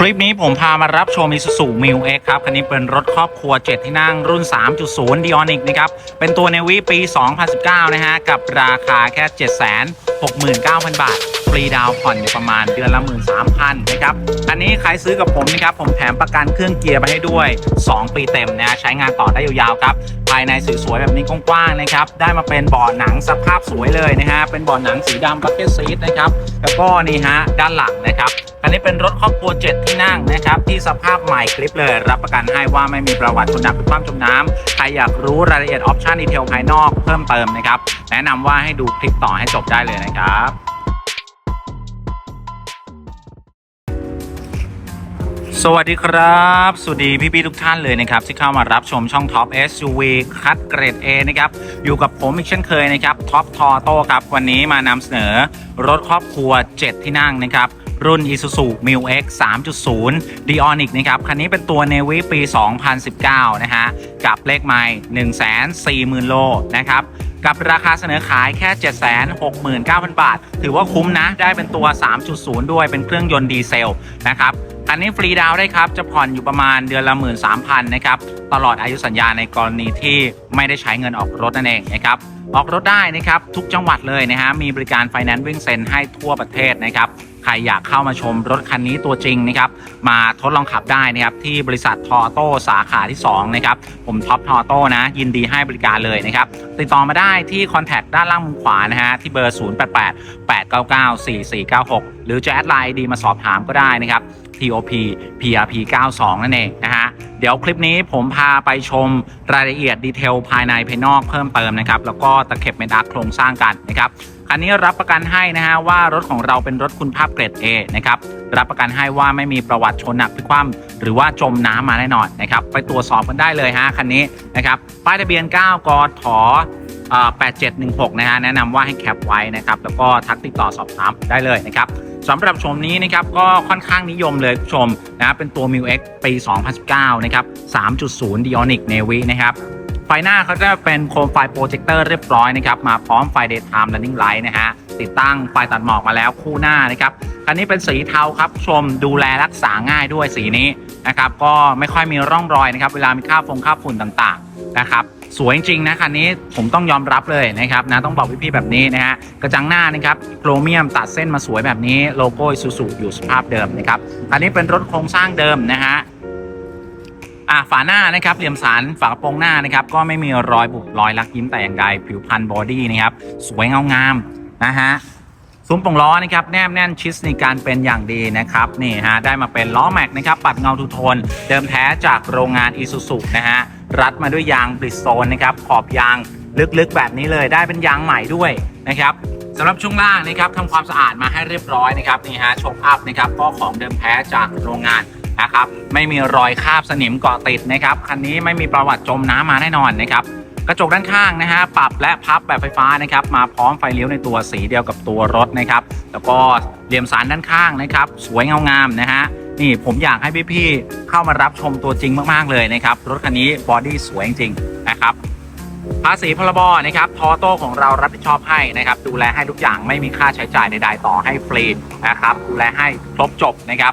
คลิปนี้ผมพามารับชม Isuzu m i l X ครับ คันนี้เป็นรถครอบครัว 7 ที่นั่งรุ่น 3.0 d i o n i c นะครับ เป็นตัวในวีปี 2019 นะฮะ กับราคาแค่ 7 0 0 0 0 69,000 บาท ฟรีดาวผ่อนอยู่ประมาณเดือนละ 13,000นะครับ อันนี้ใครซื้อกับผมนะครับ ผมแถมประกันเครื่องเกียร์ไปให้ด้วย 2 ปีเต็มนะ ใช้งานต่อได้ยาวๆครับ ภายในสวยๆแบบนี้กว้างๆนะครับ ได้มาเป็นเบาะหนังสภาพสวยเลยนะฮะ เป็นเบาะหนังสีดำบัคเก็ตซีทนะครับ แล้วก็นี่ฮะด้านหลังนะครับอันนี้เป็นรถครอบครัว 7 ที่นั่งนะครับ ที่สภาพใหม่คลิปเลย รับประกันให้ว่าไม่มีประวัติชนดับหรือความจมน้ำใครอยากรู้รายละเอียดออปชันดีเทลภายนอกเพิ่มเติมนะครับ แนะนำว่าให้ดูคลิปต่อให้จบได้เลยนะครับ สวัสดีครับ สวัสดีพี่ๆทุกท่านเลยนะครับ ที่เข้ามารับชมช่อง Top SUV คัดเกรด A นะครับ อยู่กับผมอีกเช่นเคยนะครับท็อปทอโต้ครับ วันนี้มานำเสนอรถครอบครัว 7 ที่นั่งนะครับรุ่น Isuzu m i l X 3.0 d i o n i c นะครับ คันนี้เป็นตัว Navy ปี 2019 นะฮะ กับเลขไมล์140,000 โลนะครับ กับราคาเสนอขายแค่ 769,000 บาท ถือว่าคุ้มนะ ได้เป็นตัว 3.0 ด้วยเป็นเครื่องยนต์ดีเซลนะครับคันนี้ฟรีดาวน์ได้ครับ จะผ่อนอยู่ประมาณเดือนละ 13,000นะครับ ตลอดอายุสัญญาในกรณีที่ไม่ได้ใช้เงินออกรถนั่นเองนะครับ ออกรถได้นะครับ ทุกจังหวัดเลยนะฮะมีบริการไฟแนนซ์วิ่งเซ็นให้ทั่วประเทศนะครับ ครอยากเข้ามาชมรถคันนี้ตัวจริงนะครับมาทดลองขับได้นะครับที่บริษัททอโต้สาขาที่2นะครับผมท็อปทอโต้นะยินดีให้บริการเลยนะครับติดต่อมาได้ที่คอนแทคด้านล่างมุมขวานะฮะที่เบอร์ 088 899 4496 หรือจะแอดไลน์ดีมาสอบถามก็ได้นะครับ TOP PRP 92 นั่นเองนะฮะ เดี๋ยวคลิปนี้ผมพาไปชมรายละเอียดดีเทลภายในภายนอกเพิ่มเติมนะครับ แล้วก็ตะเข็บเมดักโครงสร้างกันนะครับ คันนี้รับประกันให้นะฮะว่ารถของเราเป็นรถคุณภาพเกรด A นะครับรับประกันให้ว่าไม่มีประวัติชนหนักพลิกคว่ำหรือว่าจมน้ำมาแน่นอนนะครับไปตรวจสอบกันได้เลยฮะคันนี้นะครับป้ายทะเบียน 9กทเอ่อ8716 นะฮะแนะนำว่าให้แคปไว้นะครับแล้วก็ทักติดต่อสอบถามได้เลยนะครับสำหรับชมนี้นะครับก็ค่อนข้างนิยมเลยคุณผู้ชมนะเป็นตัว m i l X ปี 2019 นะครับ 3.0 d i o n i c Navy นะครับ ไฟหน้าเขาจะเป็นโคมไฟโปรเจคเตอร์เรียบร้อยนะครับมาพร้อมไฟ daytime running light นะฮะติดตั้งไฟตัดหมอกมาแล้วคู่หน้านะครับคันนี้เป็นสีเทาครับชมดูแลรักษาง่ายด้วยสีนี้นะครับก็ไม่ค่อยมีร่องรอยนะครับเวลามีค่าฟงค่าฝุ่นต่างๆนะครับสวยจริงๆนะคันนี้ผมต้องยอมรับเลยนะครับนะต้องบอกพี่ๆแบบนี้นะฮะกระจังหน้านะครับโครเมียมตัดเส้นมาสวยแบบนี้โลโก้ซูซูอยู่สภาพเดิมนะครับคันนี้เป็นรถโครงสร้างเดิมนะฮะ อะฝาหน้านะครับเหลี่ยมสันฝากระโปรงหน้านะครับก็ไม่มีรอยบุบรอยลักยิ้มแต่อย่างใดผิวพันบอดี้นะครับสวยเงางามนะฮะซุ้มป่งล้อนะครับแนบแน่นชิสในการเป็นอย่างดีนะครับนี่ฮะได้มาเป็นล้อแม็กนะครับปัดเงาทูโทน เดิมแท้จากโรงงานอีซูซุนะฮะรัดมาด้วยยางบริสโตนนะครับขอบยางลึกๆแบบนี้เลยได้เป็นยางใหม่ด้วยนะครับสำหรับช่วงล่างนะครับทำความสะอาดมาให้เรียบร้อยนะครับนี่ฮะชกอัพนะครับก็ของเดิมแท้จากโรงงาน นะครับไม่มีรอยคราบสนิมเกาะติดนะครับคันนี้ไม่มีประวัติจมน้ำมาแน่นอนนะครับกระจกด้านข้างนะฮะปรับและพับแบบไฟฟ้านะครับมาพร้อมไฟเลี้ยวในตัวสีเดียวกับตัวรถนะครับแล้วก็เหลี่ยมสันด้านข้างนะครับสวยเงางามนะฮะนี่ผมอยากให้พี่ๆเข้ามารับชมตัวจริงมากๆเลยนะครับรถคันนี้บอดี้สวยจริงนะครับภาษีพรบนะครับทอโต้ของเรารับผิดชอบให้นะครับ ดูแลให้ทุกอย่างไม่มีค่าใช้จ่ายใดๆต่อให้ฟรีนะครับดูแลให้ครบจบนะครับ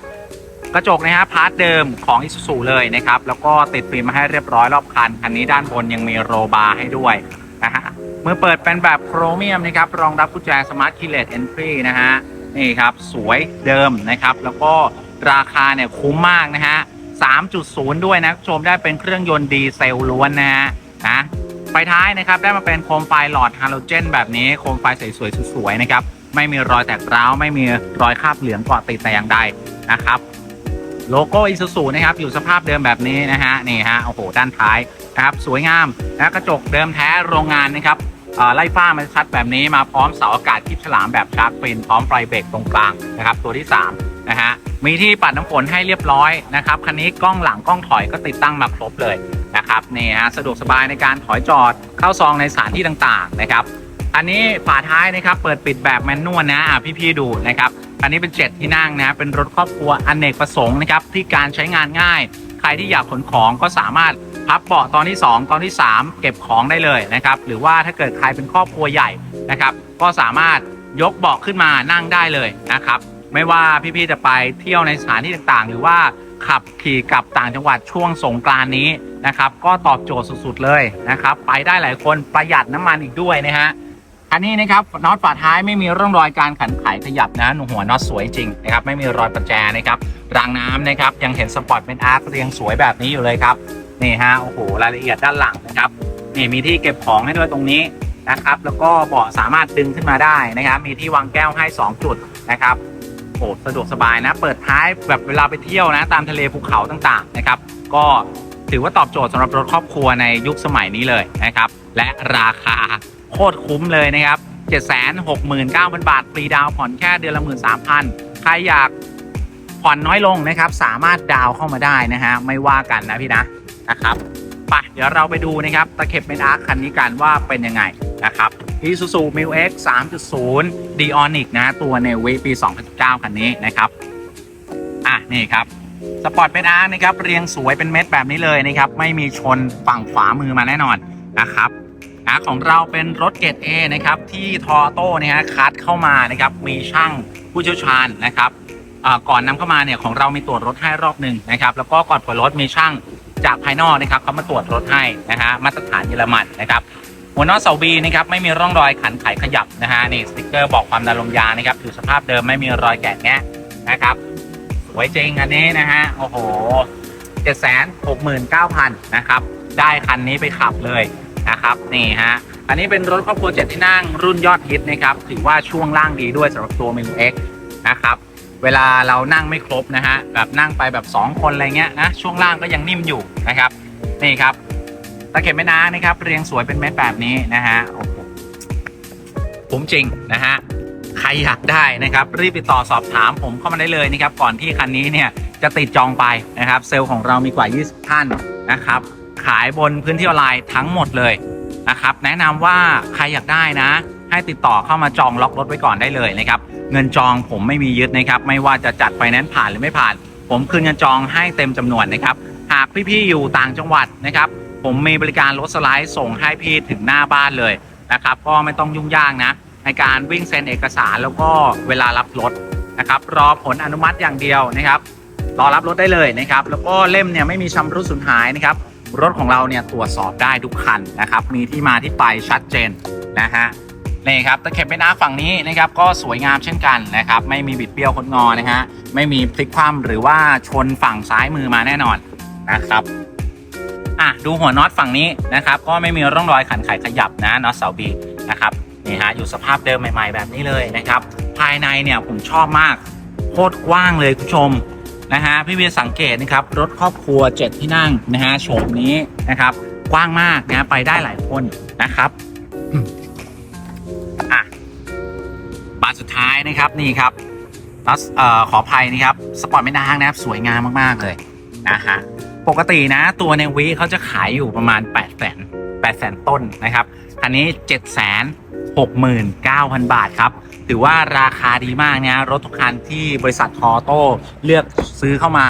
กระจกนะฮะพาร์ทเดิมของ i s u z u เลยนะครับ แล้วก็ติดฟิล์มมาให้เรียบร้อยรอบคัน คันนี้ด้านบนยังมีโรบาร์ให้ด้วยนะฮะเมื่อเปิดเป็นแบบโครเมียมนะครับ รองรับกุญแจสมาร์ทคีเลสเอนทรีนะฮะนี่ครับ สวยเดิมนะครับ แล้วก็ราคาเนี่ยคุ้มมากนะฮะ 3.0 ด้วยนะชมได้เป็นเครื่องยนต์ดีเซลล้วนนะฮะนะไฟท้ายนะครับ ได้มาเป็นโคมไฟหลอดฮาโลเจน แบบนี้โคมไฟสวยๆสวยๆนะครับ ไม่มีรอยแตกร้าว ไม่มีรอยคราบเหลืองเกาะติดแต่อย่างใดนะครับ โลโก้อิซูซูนะครับอยู่สภาพเดิมแบบนี้นะฮะนี่ฮะโอ้โหด้านท้ายนะครับสวยงามนะกระจกเดิมแท้โรงงานนะครับเอ่อไล่ฟ้ามันชัดแบบนี้มาพร้อมเสาอากาศคลิปฉลามแบบชาร์กฟินพร้อมไฟเบรกตรงกลางนะครับตัวที่3นะฮะมีที่ปัดน้ำฝนให้เรียบร้อยนะครับคันนี้กล้องหลังกล้องถอยก็ติดตั้งมาครบเลยนะครับนี่ฮะสะดวกสบายในการถอยจอดเข้าซองในสถานที่ต่างๆนะครับ อันนี้ฝาท้ายนะครับเปิดปิดแบบแมนนวลนะอะพี่ๆดูนะครับอันนี้เป็น7ที่นั่งนะเป็นรถครอบครัวอนเนกประสงค์นะครับที่การใช้งานง่าย ใครที่อยากขนของก็สามารถพับเบาะตอนที่ 2 ตอนที่ 3 เก็บของได้เลยนะครับหรือว่าถ้าเกิดใครเป็นครอบครัวใหญ่นะครับก็สามารถยกเบาะขึ้นมานั่งได้เลยนะครับไม่ว่าพี่ๆจะไปเที่ยวในสถานที่ต่างๆ หรือว่าขับขี่กลับต่างจังหวัดช่วงสงกรานนี้นะครับก็ตอบโจทย์สุดๆเลยนะครับไปได้หลายคนประหยัดน้ำมันอีกด้วยนะฮะ อันนี้นะครับน็อตฝาท้ายไม่มีร่องรอยการขันไขขยับนะหนูหัวน็อตสวยจริงนะครับไม่มีรอยประแจนะครับรางน้ำนะครับยังเห็นสปอร์ตเป็นอาร์คเรียงสวยแบบนี้อยู่เลยครับนี่ฮะโอ้โหรายละเอียดด้านหลังนะครับนี่มีที่เก็บของให้ด้วยตรงนี้นะครับแล้วก็เบาะสามารถดึงขึ้นมาได้นะครับ มีที่วางแก้วให้ 2 จุดนะครับโอ้สะดวกสบายนะ เปิดท้ายแบบเวลาไปเที่ยวนะ ตามทะเลภูเขาต่างๆนะครับ ก็ถือว่าตอบโจทย์สำหรับรถครอบครัวในยุคสมัยนี้เลยนะครับ และราคาโคตรคุ้มเลยนะครับ 769,000 บาท ฟรีดาวผ่อนแค่เดือนละ 13,000 ใครอยากผ่อนน้อยลงนะครับ สามารถดาวเข้ามาได้นะฮะ ไม่ว่ากันนะพี่นะนะครับไปเดี๋ยวเราไปดูนะครับตะเข็บเป็นอาร์คคันนี้กันว่าเป็นยังไงนะครับ Isuzu m i l X 3.0 d o n i c นะตัวในวีปี 2019 คันนี้นะครับ อะ นี่ครับสปอร์ตเป็นอาร์คนะครับ เรียงสวยเป็นเม็ดแบบนี้เลยนะครับ ไม่มีชนฝั่งขวามือมาแน่นอนนะครับ นะของเราเป็นรถเกรด A นะครับที่ทอโต้นี่ยฮะคัดเข้ามานะครับมีช่างผู้เชี่ยวชาญนะครับก่อนนำเข้ามาเนี่ยของเรามีตรวจรถให้รอบหนึ่งนะครับแล้วก็ก่อนปล่อยรถมีช่างจากภายนอกนะครับเขามาตรวจรถให้นะฮะมาตรฐานเยอรมันนะครับหัวนอตเสาบีนะครับไม่มีร่องรอยขันไขขยับนะฮะนี่สติกเกอร์บอกความดันลมยางนะครับอยู่สภาพเดิมไม่มีรอยแกะแงะนะครับสวยจริงอันนี้นะฮะโอ้โหเจ็ดแสนหกหมื่นเก้าพันนะครับได้คันนี้ไปขับเลย นะครับนี่ฮะอันนี้เป็นรถครอบครัวเจ็ดที่นั่งรุ่นยอดฮิตนะครับถือว่าช่วงล่างดีด้วยสำหรับตัว m ิ X นะครับเวลาเรานั่งไม่ครบนะฮะแบบนั่งไปแบบ 2 คนอะไรเงี้ยนะช่วงล่างก็ยังนิ่มอยู่นะครับนี่ครับตะเข็บแม่น้ำนะครับ เรียงสวยเป็นเม็ดแบบนี้นะฮะโอ้โหคุ้มจริงนะฮะใครอยากได้นะครับ รีบติดต่อสอบถามผมเข้ามาได้เลยนะครับ ก่อนที่คันนี้เนี่ยจะติดจองไปนะครับ เซลล์ของเรามีกว่า 20 ท่านนะครับ ขายบนพื้นที่ออนไลน์ทั้งหมดเลยนะครับแนะนำว่าใครอยากได้นะ ให้ติดต่อเข้ามาจองล็อกรถไว้ก่อนได้เลยนะครับเงินจองผมไม่มียึดนะครับไม่ว่าจะจัดไฟแนนซ์ผ่านหรือไม่ผ่าน ผมคืนเงินจองให้เต็มจำนวนนะครับหากพี่ๆอยู่ต่างจังหวัดนะครับผมมีบริการรถสไลด์ส่งให้พี่ถึงหน้าบ้านเลยนะครับก็ไม่ต้องยุ่งยากนะ ในการวิ่งเซ็นเอกสารแล้วก็เวลารับรถนะครับรอผลอนุมัติอย่างเดียวนะครับรอรับรถได้เลยนะครับแล้วก็เล่มเนี่ยไม่มีชำรุดสูญหายนะครับ รถของเราเนี่ยตรวจสอบได้ทุกคันนะครับ มีที่มาที่ไปชัดเจนนะฮะนี่ครับตะเข็บไม่น้าฝั่งนี้นะครับก็สวยงามเช่นกันนะครับ ไม่มีบิดเบี้ยวคดงอนะฮะไม่มีพลิกคว่ำหรือว่าชนฝั่งซ้ายมือมาแน่นอนนะครับอะดูหัวน็อตฝั่งนี้นะครับก็ไม่มีร่องรอยขันไขขยับนะน็อตเสาบีนะครับนี่ฮะอยู่สภาพเดิมใหม่ ๆ แบบนี้เลยนะครับ ภายในเนี่ยผมชอบมากโคตรกว้างเลยคุณผู้ชม นะฮะพี่เวียสังเกตนะครับรถครอบครัว 7 ที่นั่งนะฮะโฉมนี้นะครับ กว้างมากนะไปได้หลายคนนะครับอะบานสุดท้ายนะครับนี่ครับแล้วเอ่อขออภัยนะครับสปอร์ตไม่นางนะครับสวยงามมากๆเลยนะฮะปกตินะตัวในวีเขาจะขายอยู่ประมาณ8 0 0 0 0 8 0 0 0ต้นนะครับคันนี้7 6 9 0 0 0 บาทครับ ถือว่าราคาดีมากเนี่ยรถทุกคันที่บริษัททอโต้เลือกซื้อเข้ามา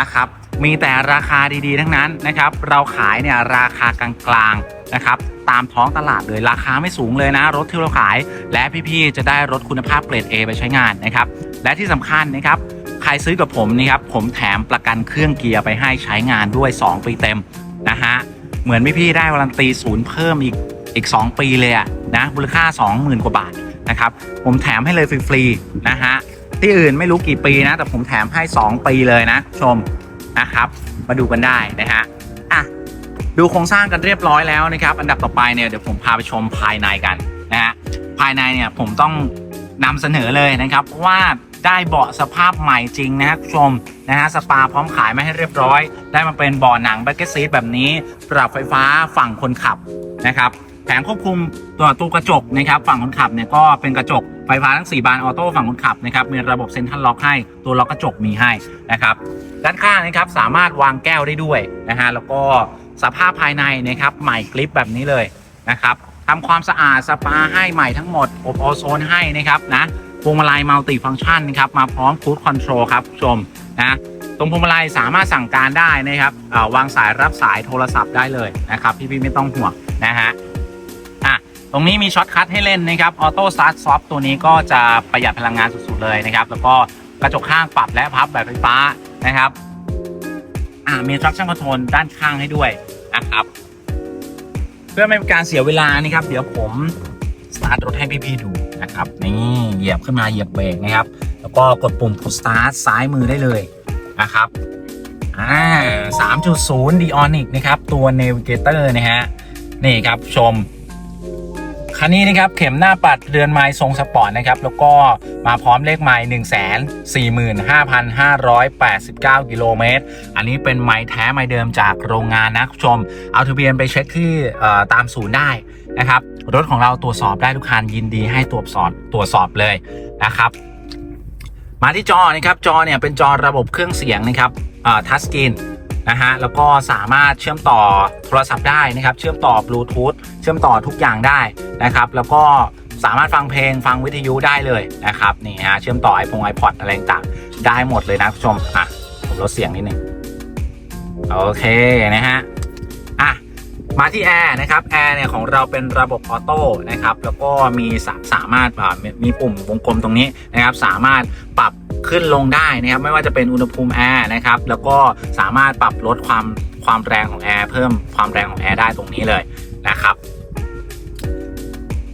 นะครับ มีแต่ราคาดีๆ ทั้งนั้นนะครับ เราขายเนี่ยราคากลางๆนะครับ ตามท้องตลาดเลยราคาไม่สูงเลยนะ รถที่เราขาย และพี่ๆจะได้รถคุณภาพเกรด A ไปใช้งานนะครับ และที่สำคัญนะครับใครซื้อกับผมนี่ครับผมแถมประกันเครื่องเกียร์ไปให้ใช้งานด้วย 2 ปีเต็มนะฮะเหมือนพี่ๆได้วารันตีศูนย์เพิ่มอีกอีก 2 ปีเลยอะ นะมูลค่า 20,000 กว่าบาทนะครับผมแถมให้เลยฟรีๆนะฮะที่อื่นไม่รู้กี่ปีนะ แต่ผมแถมให้ 2 ปีเลยนะชมนะครับ มาดูกันได้นะฮะอะดูโครงสร้างกันเรียบร้อยแล้วนะครับอันดับต่อไปเนี่ยเดี๋ยวผมพาไปชมภายในกันนะฮะภายในเนี่ยผมต้องนำเสนอเลยนะครับเพราะว่าได้เบาะสภาพใหม่จริงนะคุณผู้ชมนะฮะสปาพร้อมขายมาให้เรียบร้อย ได้มาเป็นเบาะหนังแบ็กเกอร์ซีทแบบนี้ปรับไฟฟ้าฝั่งคนขับนะครับ แผงควบคุมตัวตู้กระจกนะครับฝั่งคนขับเนี่ยก็เป็นกระจกไฟฟ้าทั้ง 4 บานออโต้ฝั่งคนขับนะครับมีระบบเซ็นทรัลล็อกให้ตัวล็อกกระจกมีให้นะครับด้านข้างนะครับสามารถวางแก้วได้ด้วยนะฮะแล้วก็สภาพภายในนะครับใหม่กลิปแบบนี้เลยนะครับทำความสะอาดสปาให้ใหม่ทั้งหมดอบโอโซนให้นะครับนะพวงมาลัยมัลติฟังก์ชันนะครับมาพร้อมคูดคอนโทรลครับผู้ชมนะตรงพวงมาลัยสามารถสั่งการได้นะครับอ่าวางสายรับสายโทรศัพท์ได้เลยนะครับ พี่ๆไม่ต้องห่วงนะฮะ ตรงนี้มีช็อตคัทให้เล่นนะครับออโต้สตาร์ทซอฟตัวนี้ก็จะประหยัดพลังงานสุดๆเลยนะครับแล้วก็กระจกข้างปรับและพับแบบไฟฟ้านะครับอ่ามี traction control ด้านข้างให้ด้วยนะครับ เพื่อไม่เป็นการเสียเวลานี่ครับ เดี๋ยวผมสตาร์ทรถให้พี่ๆดูนะครับนี่เหยียบขึ้นมาเหยียบเบรกนะครับ แล้วก็กดปุ่ม push start ซ้ายมือได้เลยนะครับอ่า3.0 d o n i c นะครับ ตัว Navigator นะฮะนี่ครับชม คันนี้นะครับเข็มหน้าปัดเรือนไม้ทรงสปอร์ตนะครับแล้วก็มาพร้อมเลขไม้1 4 5 5 8 9กิโลเมตรอันนี้เป็นไม้แท้ไม้เดิมจากโรงงานนะคุณผู้ชม เอาทะเบียนไปเช็คที่ตามศูนย์ได้นะครับรถของเราตรวจสอบได้ทุกคันยินดีให้ตรวจสอบตรวจสอบเลยนะครับ มาที่จอนะครับจอเนี่ยเป็นจอระบบเครื่องเสียงนะครับทัชสกรีน นะฮะแล้วก็สามารถเชื่อมต่อโทรศัพท์ได้นะครับ เชื่อมต่อบลูทูธเชื่อมต่อทุกอย่างได้นะครับ แล้วก็สามารถฟังเพลงฟังวิทยุได้เลยนะครับนี่ฮะเชื่อมต่อ iPhone iPod อะไรต่างได้หมดเลยนะคุณผู้ชมอะผมลดเสียงนิดนึงโอเคนะฮะอะมาที่แอร์นะครับแอร์เนี่ยของเราเป็นระบบออโต้นะครับแล้วก็มีสามารถมมีปุ่มวงกลมตรงนี้นะครับ สามารถปรับ ขึ้นลงได้นะครับไม่ว่าจะเป็นอุณหภูมิแอร์นะครับแล้วก็สามารถปรับลดความความแรงของแอร์เพิ่มความแรงของแอร์ได้ตรงนี้เลยนะครับ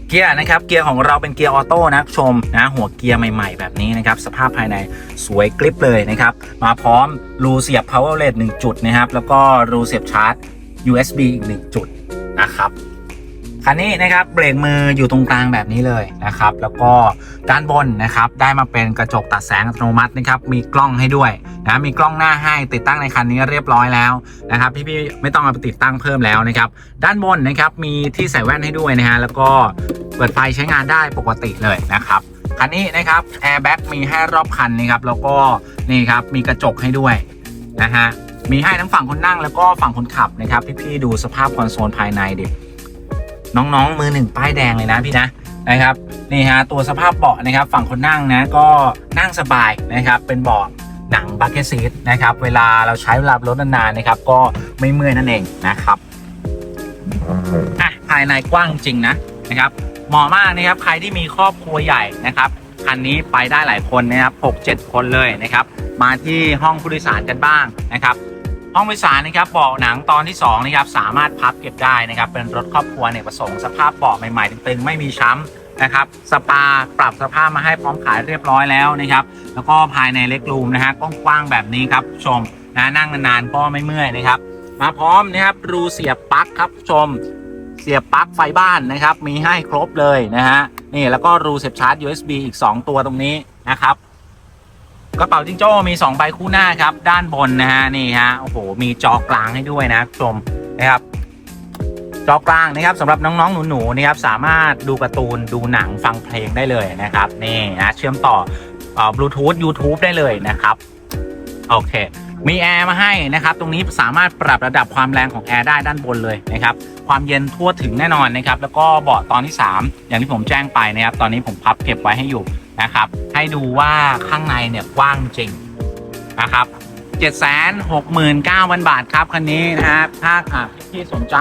เกียร์นะครับเกียร์ของเราเป็นเกียร์ออโต้นะชมนะหัวเกียร์ใหม่ๆ แบบนี้นะครับสภาพภายในสวยกริบเลยนะครับมาพร้อมรูเสียบ power outlet 1จุดนะครับแล้วก็รูเสียบชาร์จ USB อีกหนึ่งจุดนะครับ คันนี้นะครับเบรกมืออยู่ตรงกลางแบบนี้เลยนะครับแล้วก็ด้านบนนะครับได้มาเป็นกระจกตัดแสงอัตโนมัตินะครับมีกล้องให้ด้วยนะมีกล้องหน้าให้ติดตั้งในคันนี้เรียบร้อยแล้วนะครับพี่ๆไม่ต้องเอาไปติดตั้งเพิ่มแล้วนะครับด้านบนนะครับมีที่ใส่แว่นให้ด้วยนะฮะแล้วก็เปิดไฟใช้งานได้ปกติเลยนะครับคันนี้นะครับแอร์แบ็กมีให้รอบคันนะครับแล้วก็นี่ครับมีกระจกให้ด้วยนะฮะมีให้ทั้งฝั่งคนนั่งแล้วก็ฝั่งคนขับนะครับพี่ๆดูสภาพคอนโซลภายในดิ น้องๆมือหนึ่งป้ายแดงเลยนะพี่นะนะครับนี่ฮะตัวสภาพเบาะนะครับ ฝั่งคนนั่งนะก็นั่งสบายนะครับ เป็นเบาะหนังบัคเก็ตซีทนะครับ เวลาเราใช้เวลารถนานๆนะครับ ก็ไม่เมื่อยนั่นเองนะครับอะภายในกว้างจริงนะนะครับเหมาะมากนะครับใครที่มีครอบครัวใหญ่นะครับคันนี้ไปได้หลายคนนะครับหกเจ็ดคนเลยนะครับ มาที่ห้องผู้โดยสารกันบ้างนะครับ ห้องโดยสารนะครับเบาะหนังตอนที่2นะครับสามารถพับเก็บได้นะครับเป็นรถครอบครัวเนี่ยประสงค์สภาพเบาะใหม่ๆตึงๆไม่มีช้ำนะครับสปาปรับสภาพมาให้พร้อมขายเรียบร้อยแล้วนะครับแล้วก็ภายในเล็กรูมนะฮะกว้างๆแบบนี้ครับชมนะนั่งนานๆก็ไม่เมื่อยนะครับมาพร้อมนะครับรูเสียบปลั๊กครับชมเสียบปลั๊กไฟบ้านนะครับมีให้ครบเลยนะฮะนี่แล้วก็รูเสียบชาร์จ USB อีก 2 ตัวตรงนี้นะครับ กระเป๋าจิงโจ้มี2ใบคู่หน้าครับ ด้านบนนะฮะนี่ฮะโอ้โหมีจอกลางให้ด้วยนะชมนะครับจอกลางนะครับสำหรับน้องๆหนูๆนะครับสามารถดูการ์ตูนดูหนังฟังเพลงได้เลยนะครับนี่นะเชื่อมต่อบลูทูธ YouTube ได้เลยนะครับโอเค มีแอร์มาให้นะครับ ตรงนี้สามารถปรับระดับความแรงของแอร์ได้ด้านบนเลยนะครับ ความเย็นทั่วถึงแน่นอนนะครับ แล้วก็เบาะตอนที่ 3 อย่างที่ผมแจ้งไปนะครับ ตอนนี้ผมพับเก็บไว้ให้อยู่ นะครับ ให้ดูว่าข้างในเนี่ยกว้างจริงนะครับ769,000 บาทครับ คันนี้นะฮะถ้าอะพี่สนใจ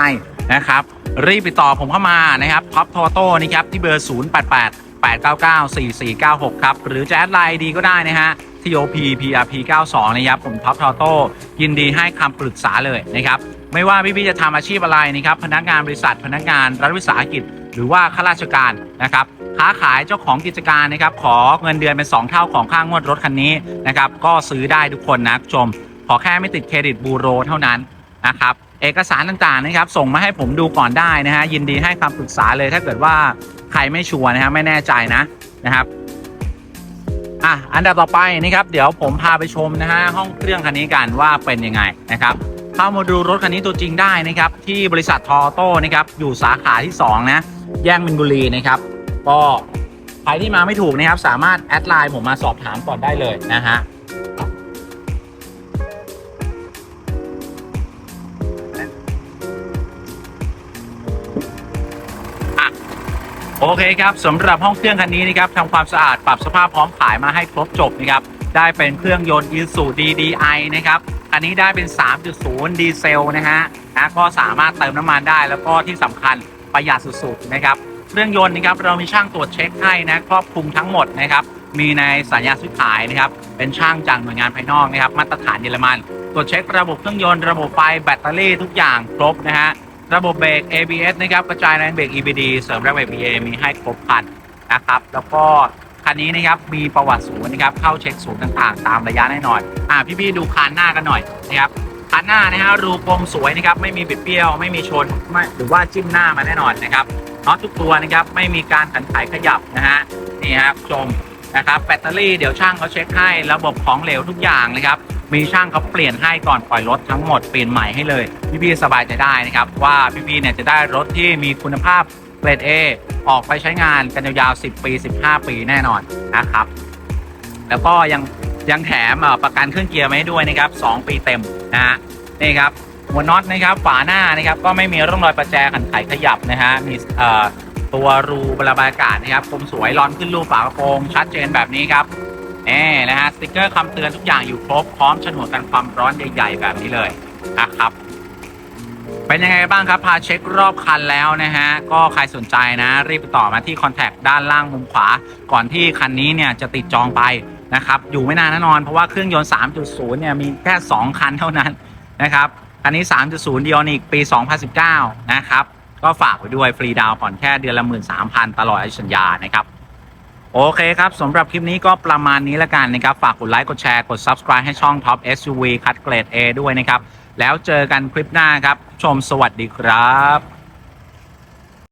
นะครับ รีบติดต่อผมเข้ามานะครับท็อปทอโต้นะครับ ที่เบอร์ 088 899 4496 ครับ หรือจะแอดไลน์ดีก็ได้นะฮะ TOP PRP 92นะครับ ผมท็อปทอโต้ยินดีให้คำปรึกษาเลยนะครับ ไม่ว่าพี่ๆจะทำอาชีพอะไรนะครับ พนักงานบริษัทพนักงานรัฐวิสาหกิจ หรือว่าข้าราชการนะครับ ค้าขายเจ้าของกิจการนะครับ ขอเงินเดือนเป็น 2 เท่าของค่างวดรถคันนี้นะครับ ก็ซื้อได้ทุกคนนะชม ขอแค่ไม่ติดเครดิตบูโรเท่านั้นนะครับ เอกสารต่างๆนะครับ ส่งมาให้ผมดูก่อนได้นะฮะยินดีให้คำปรึกษาเลยถ้าเกิดว่าใครไม่ชัวร์นะฮะไม่แน่ใจนะนะครับอะอันดับต่อไปนะครับ เดี๋ยวผมพาไปชมนะฮะห้องเครื่องคันนี้กันว่าเป็นยังไงนะครับเข้ามาดูรถคันนี้ตัวจริงได้นะครับ ที่บริษัททอโต้นะครับอยู่สาขาที่ 2 นะ แยกมินบุรีนะครับ ก็ใครที่มาไม่ถูกนะครับ สามารถแอดไลน์ผมมาสอบถามก่อนได้เลยนะฮะโอเคครับสำหรับห้องเครื่องคันนี้นะครับทำความสะอาดปรับสภาพพร้อมขายมาให้ครบจบนะครับได้เป็นเครื่องยนต์ Isuzu DDI นะครับอันนี้ได้เป็น 3.0 ดีเซลนะฮะนะก็สามารถเติมน้ำมันได้แล้วก็ที่สำคัญประหยัดสุดๆนะครับ เครื่องยนต์นะครับเรามีช่างตรวจเช็คให้นะครอบคลุมทั้งหมดนะครับมีในสัญญาซื้อขายนะครับเป็นช่างจากหน่วยงานภายนอกนะครับมาตรฐานเยอรมัน ตรวจเช็คระบบเครื่องยนต์ระบบไฟแบตเตอรี่ทุกอย่างครบนะฮะระบบเบรก ABS นะครับกระจายแรงเบรก EBD เสริมแรงเบรก BA มีให้ครบครันนะครับแล้วก็คันนี้นะครับมีประวัติศูนย์นะครับเข้าเช็คศูนย์ต่างๆ ตามระยะแน่นอนอ่าพี่ๆดูคานหน้ากันหน่อยนะครับคานหน้านะฮะรูกลมสวยนะครับไม่มีบิดเบี้ยว ไม่มีชนไม่หรือว่าจิ้มหน้ามาแน่นอนนะครับ น็อตทุกตัวนะครับไม่มีการขันไขขยับนะฮะนี่ครับชมนะครับแบตเตอรี่เดี๋ยวช่างเขาเช็คให้ระบบของเหลวทุกอย่างนะครับมีช่างเขาเปลี่ยนให้ก่อนปล่อยรถทั้งหมดเปลี่ยนใหม่ให้เลยพี่ๆสบายใจได้นะครับว่าพี่ๆเนี่ยจะได้รถที่มีคุณภาพเกรด A ออกไปใช้งานกันยาวๆ10 ปี 15 ปีแน่นอนนะครับ แล้วก็ยังยังแถมประกันเครื่องเกียร์มาให้ด้วยนะครับ 2 ปีเต็มนะฮะนี่ครับ หัวน็อตนะครับฝาหน้านะครับก็ไม่มีร่องรอยประแจขันไขขยับนะฮะมีเอ่อตัวรูระบายอากาศนะครับคมสวยรอนขึ้นรูฝากระโปรงชัดเจนแบบนี้ครับนี่นะฮะสติกเกอร์คำเตือนทุกอย่างอยู่ครบพร้อมฉนวนกันความร้อนใหญ่ ๆ แบบนี้เลยนะครับเป็นยังไงบ้างครับ พาเช็ครอบคันแล้วนะฮะ ก็ใครสนใจนะ รีบต่อมาที่คอนแทคด้านล่างมุมขวา ก่อนที่คันนี้เนี่ยจะติดจองไปนะครับ อยู่ไม่นานแน่นอน เพราะว่าเครื่องยนต์ 3.0 เนี่ยมีแค่ 2 คันเท่านั้นนะครับ อันนี้ 3.0เดียวนี่ปี 2019 นะครับ ก็ฝากไว้ด้วยฟรีดาวผ่อนแค่เดือนละ 13,000 ตลอดอายุสัญญานะครับ โอเคครับสำหรับคลิปนี้ก็ประมาณนี้ละกันนะครับ ฝากกดไลค์กดแชร์กด Subscribe ให้ช่อง Top SUV คัดเกรด A ด้วยนะครับ แล้วเจอกันคลิปหน้าครับ ชมสวัสดีครับ